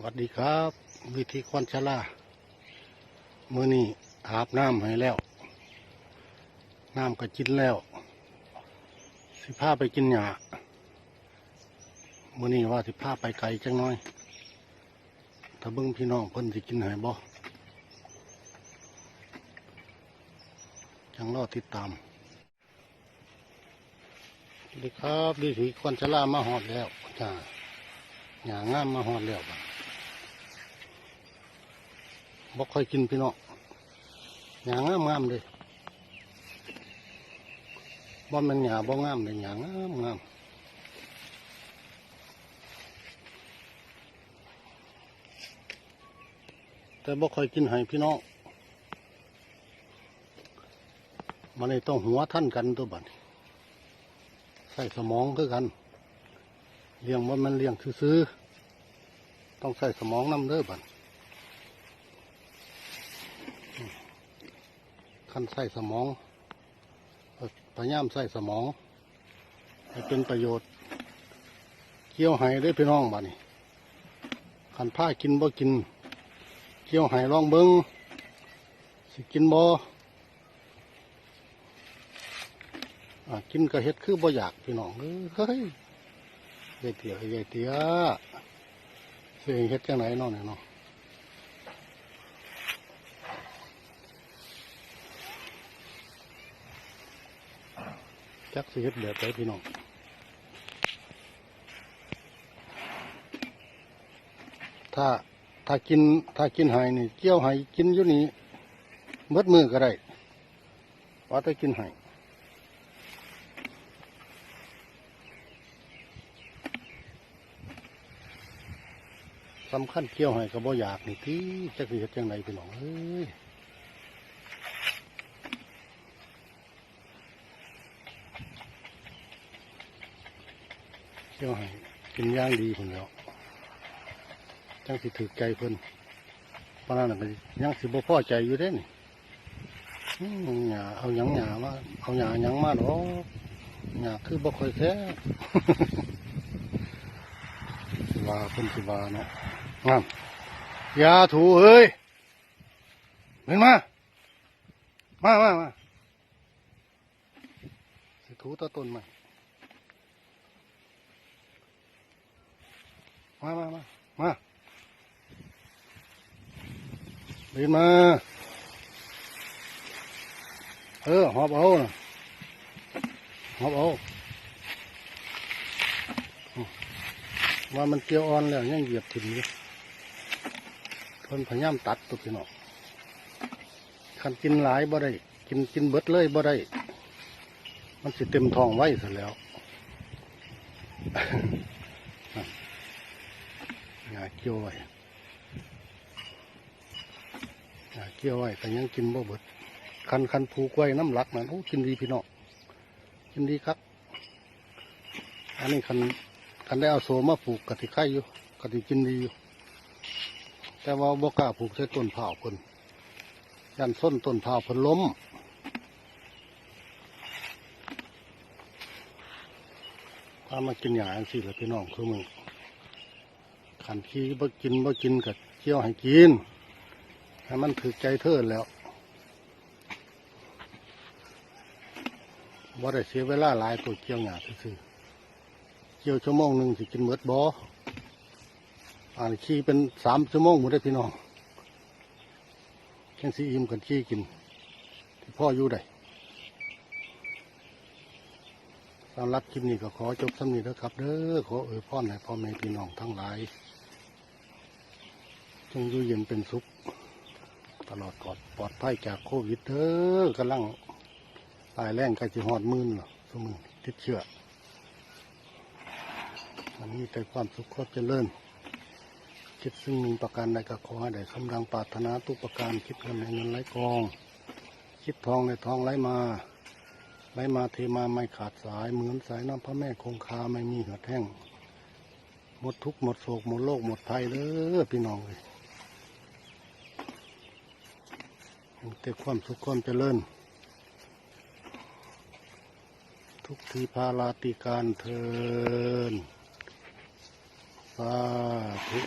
สวัสดีครับ วิธีควนชลาเมื่อนี้อาบน้ำให้แล้ว น้ำก็กินแล้ว สิพาไปกินหญ้ามื่อนี้ว่าสิพาไปไกลจังน้อย ถ้าเบิ่งพี่น้องเพิ่นสิกินให้บ่จังรอติดตามสวัสดีครับวิธีควันชลามาหอดแล้วจ้าหญ้างามมาหอดแล้วบัด บ่ค่อยกินพี่น้องหยางามงามๆเลยบ่มันหยาบ่งามเลยหยางามงามแต่บ่ค่อยกินให้พี่น้องมันเลยต้องหัวท่านกันตัวบัดนี้ใส่สมองคือกัน เลี้ยงว่ามันเลี้ยงซื้อต้องใส่สมองน้ำเด้อบัด คันใส่สมอง พยายามใส่สมองให้เป็นประโยชน์เกี่ยวไห้ได้พี่น้องบ้านี่คันผ้ากินบ่กินเกี่ยวไห้ลองเบิงสิกินบ่กินก็เฮ็ดคือบ่อยากพี่น้องเอ้ยเฮ้ยยายเตี๋ยยายเตี๋ยเสียเฮ็ดจังไหนเนาะเนี่ยเนาะ จักสิเฮ็ดแบบไหนพี่น้องถ้าถ้ากินถ้ากินไห้นี่เกี่ยวไห้กินอยู่นี่เบิดมือก็ได้ว่าแต่กินไห้สำคัญเกี่ยวไห้ก็บ่อยากนี่ที่จักสิเฮ็ดจังไดพี่น้องเอ้ย เที่ยวให้กินย่างดีคนแล้วจังสิถือใจเพิ่นเพราะนั้นก็ยังสิบ่พอใจอยู่เด้นี่หยาเอาหยังหยามาเอาหยาหยังมาดอกหยาคือบ่ค่อยแท้สิว่าเพิ่นสิว่าเนาะงามยาถูเฮ้ยเห็นมามามามาสิถูตะต้นใหม่ มามามามาเดินมา เออหอบเอานะหอบเอาอืมว่ามันเกี่ยวอ่อนแล้วยังเหยียบถิ่มอยู่เพิ่นพยายามตัดตัวพี่น้องคันกินหลายบ่ได้ กินกินเบิดเลยบ่ได้ มันสิเต็มทองไว้ซะแล้วาเกี่ยวไว้หยาเกี่ยวไว้แต่ยังกินบ่เบิดคันคันผูกไว้น้ำหลักนะโอ้กินดีพี่น้องกินดีครับ อันนี้คันคันได้เอาโซมาผูกกะทิไข่อยู่กะทิกินดีอยู่ แต่ว่าบ่กล้าผูกใช้ต้นเผาวเพิ่นยันส้นต้นเผาวเพิ่นล้มพามากินหยาอันสิละพี่น้องคือมึง ขันขี้บ่กินบ่กินกับเคี่ยวให้กินให้มันถือใจเทิดแล้วบ่ได้เสียเวลาหลายตัวเกี่ยวหยาซื่อเกี่ยวชั่วโมงหนึ่งสิกินเบิดบ่อ่านขี้เป็นสามชั่วโมงหมดได้พี่น้องแค่สิอิ่มกันขี้กินที่พ่ออยู่ได้ สำหรับคลิปนี้ก็ขอจบสำนีแล้วครับเด้อขอเอ่ยพรให้พ่อแม่พี่น้องทั้งหลายจงอยู่เย็นเป็นสุข ตลอดกอดปลอดภัยจากโควิดเด้อกำลังตายแรงใกล้จะหอดมื่นหรอสมือติดเชื้ออันนี้แต่ความสุขความเจริญคิดซึ่งหนึ่งประการใดก็ขอให้ได้สมดังปรารถนาทุกประการคิดเงินในเงินไหลกอง คิดทองในทองไหลมา ไหลมาเทมาไม่ขาดสายเหมือนสายน้ำพระแม่คงคาไม่มีเหือดแห้งหมดทุกหมดโศกหมดโลกหมดภัยเด้อพี่น้องเลยมีแต่ความสุขความเจริญ ทุกทีพาลาติการเทินสาธุ